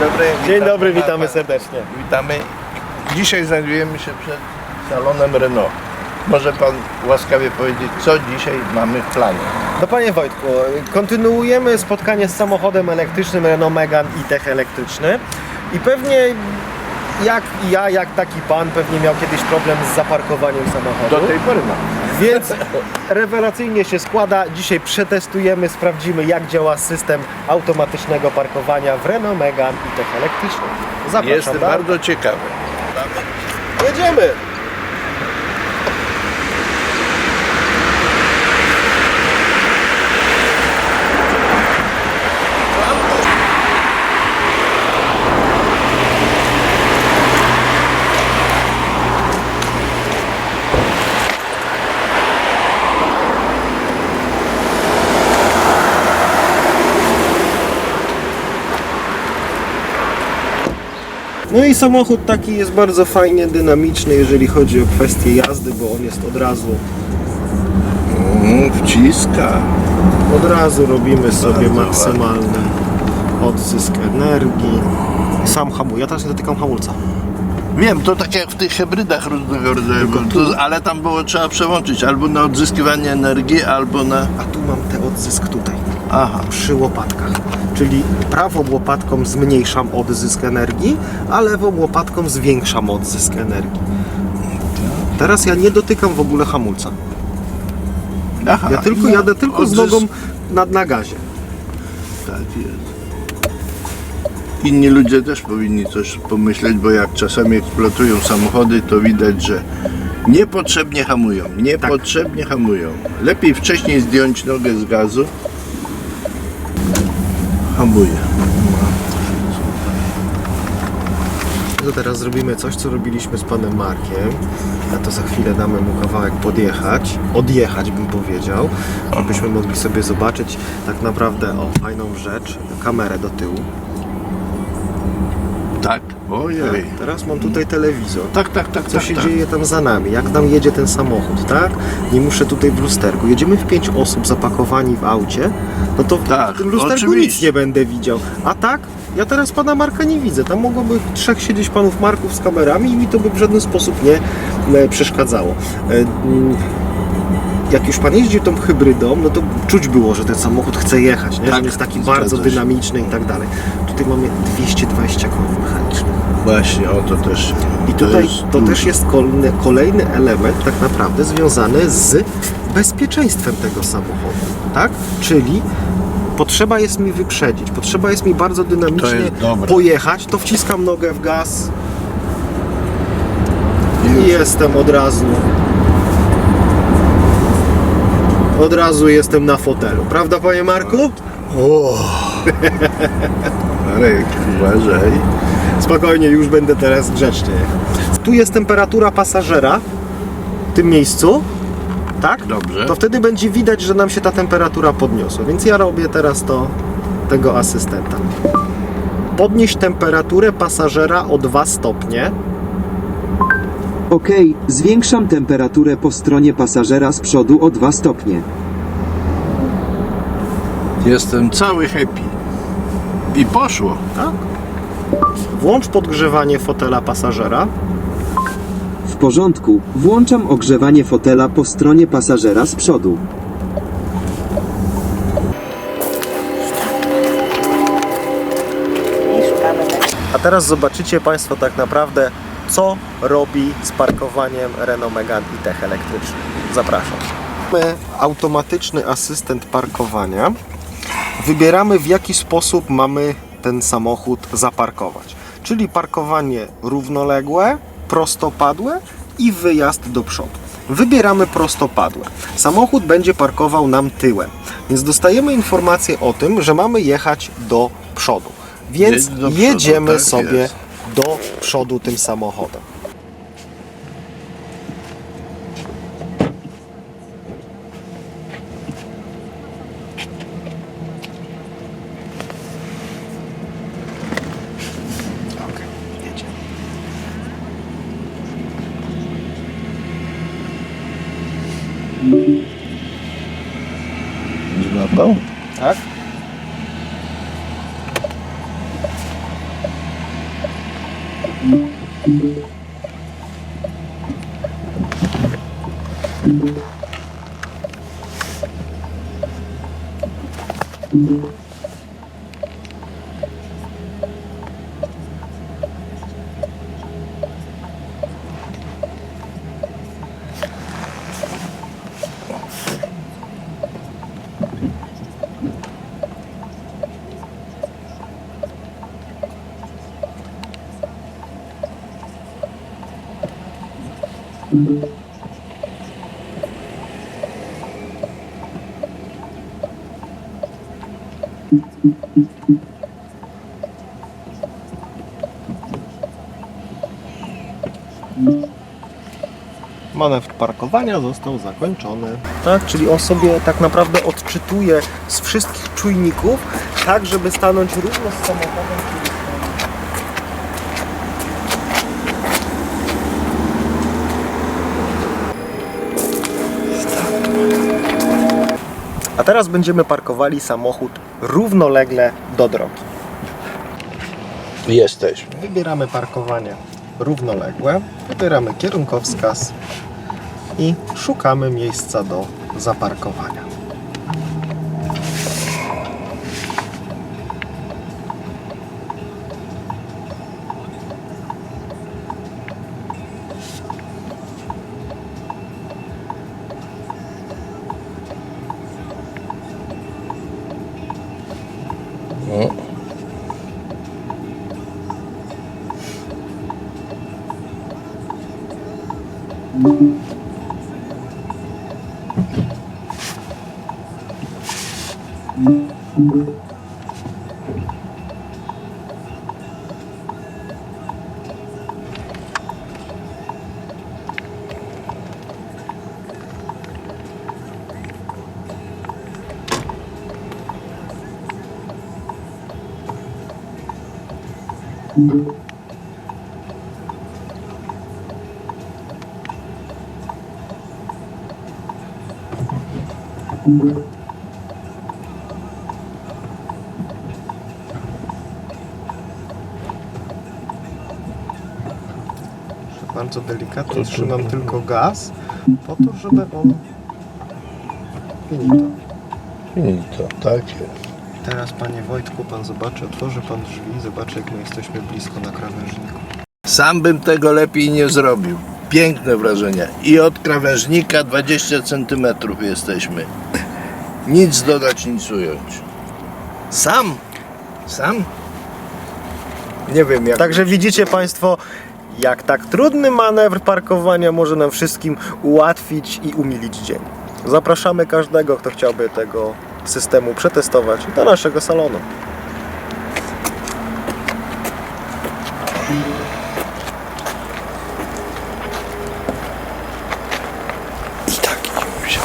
dobry. Dzień Witam dobry, witamy serdecznie. Witamy. Dzisiaj znajdujemy się przed salonem Renault. Może pan łaskawie powiedzieć, co dzisiaj mamy w planie? No panie Wojtku, kontynuujemy spotkanie z samochodem elektrycznym Renault Megane i-Tech elektryczny i pewnie jak ja, jak taki pan pewnie miał kiedyś problem z zaparkowaniem Do samochodu, tej pory mam. Więc rewelacyjnie się składa. Dzisiaj przetestujemy, sprawdzimy jak działa system automatycznego parkowania w Renault Megane i-Tech elektrycznym. Zapraszam. Jestem bardzo ciekawy. Jedziemy! No i samochód taki jest bardzo fajnie dynamiczny, jeżeli chodzi o kwestię jazdy, bo on jest od razu, Mm, wciska. od razu robimy sobie Bardzo maksymalny odzysk energii. Sam hamuje, ja teraz nie dotykam hamulca. Wiem, to tak jak w tych hybrydach różnego rodzaju, to, ale tam było trzeba przełączyć albo na odzyskiwanie energii, albo na... A tu mam ten odzysk tutaj, Aha, przy łopatkach. Czyli prawą łopatką zmniejszam odzysk energii, a lewą łopatką zwiększam odzysk energii. Teraz ja nie dotykam w ogóle hamulca. Aha Ja tylko na jadę tylko z odzysk- nogą na, na gazie. Tak jest. Inni ludzie też powinni coś pomyśleć, bo jak czasami eksploatują samochody, to widać, że niepotrzebnie hamują. Niepotrzebnie hamują. Lepiej wcześniej zdjąć nogę z gazu. Hamuje. To teraz zrobimy coś, co robiliśmy z panem Markiem. A to za chwilę damy mu kawałek podjechać, odjechać bym powiedział, żebyśmy mogli sobie zobaczyć tak naprawdę o fajną rzecz, kamerę do tyłu. Tak. Ojej. Teraz mam tutaj telewizor. Tak, tak, tak. Co tak, się tak. dzieje tam za nami? Jak nam jedzie ten samochód, tak? Nie muszę tutaj w lusterku. Jedziemy w pięć osób zapakowani w aucie, no to Tak, w tym lusterku oczywiście. nic nie będę widział. A tak? Ja teraz pana Marka nie widzę. Tam mogłoby trzech siedzieć panów Marków z kamerami i mi to by w żaden sposób nie e, przeszkadzało. Jak już pan jeździł tą hybrydą, no to czuć było, że ten samochód chce jechać, nie? że Tak, on jest taki bardzo się. dynamiczny i tak dalej. Tutaj mamy 220 koni mechanicznych. Właśnie, o to też. I tutaj jest to dużo. też jest kolejny, kolejny element tak naprawdę związany z bezpieczeństwem tego samochodu, tak? Czyli potrzeba jest mi wyprzedzić, potrzeba jest mi bardzo dynamicznie To pojechać, to wciskam nogę w gaz i jestem od razu od razu jestem na fotelu, prawda panie Marku? O, Marek, uważaj. spokojnie, już będę teraz grzecznie. Tu jest temperatura pasażera w tym miejscu, tak? Dobrze. To wtedy będzie widać, że nam się ta temperatura podniosła. Więc ja robię teraz to tego asystenta. Podnieść temperaturę pasażera o 2 stopnie. OK, zwiększam temperaturę po stronie pasażera z przodu o 2 stopnie. Jestem cały happy. I poszło. Tak? Włącz podgrzewanie fotela pasażera. W porządku, włączam ogrzewanie fotela po stronie pasażera z przodu. A teraz zobaczycie Państwo tak naprawdę, co robi z parkowaniem Renault Megane i Tech elektryczny. Zapraszam. Mamy automatyczny asystent parkowania. Wybieramy w jaki sposób mamy ten samochód zaparkować. Czyli parkowanie równoległe, prostopadłe i wyjazd do przodu. Wybieramy prostopadłe. Samochód będzie parkował nam tyłem, więc dostajemy informację o tym, że mamy jechać do przodu. Więc do przodu, jedziemy tak sobie jest. Do przodu tym samochodem. Złapał? Tak? Thank you. Manewr parkowania został zakończony. Tak, czyli on sobie tak naprawdę odczytuje z wszystkich czujników, tak żeby stanąć równo z samochodem, A teraz będziemy parkowali samochód równolegle do drogi. Jesteśmy. Wybieramy parkowanie równoległe, wybieramy kierunkowskaz i szukamy miejsca do zaparkowania. thank mm -hmm. you Bardzo delikatnie trzymam tylko gaz, po to, żeby on... Finito. Finito, tak jest. Teraz, panie Wojtku, pan zobaczy, otworzy pan drzwi, zobaczy, jak my jesteśmy blisko na krawężniku. Sam bym tego lepiej nie zrobił. Piękne wrażenie. I od krawężnika 20 cm jesteśmy. Nic dodać, nic ująć. Sam? Sam? Nie wiem jak. Także widzicie Państwo, jak tak trudny manewr parkowania może nam wszystkim ułatwić i umilić dzień. Zapraszamy każdego, kto chciałby tego systemu przetestować do naszego salonu. I tak nie.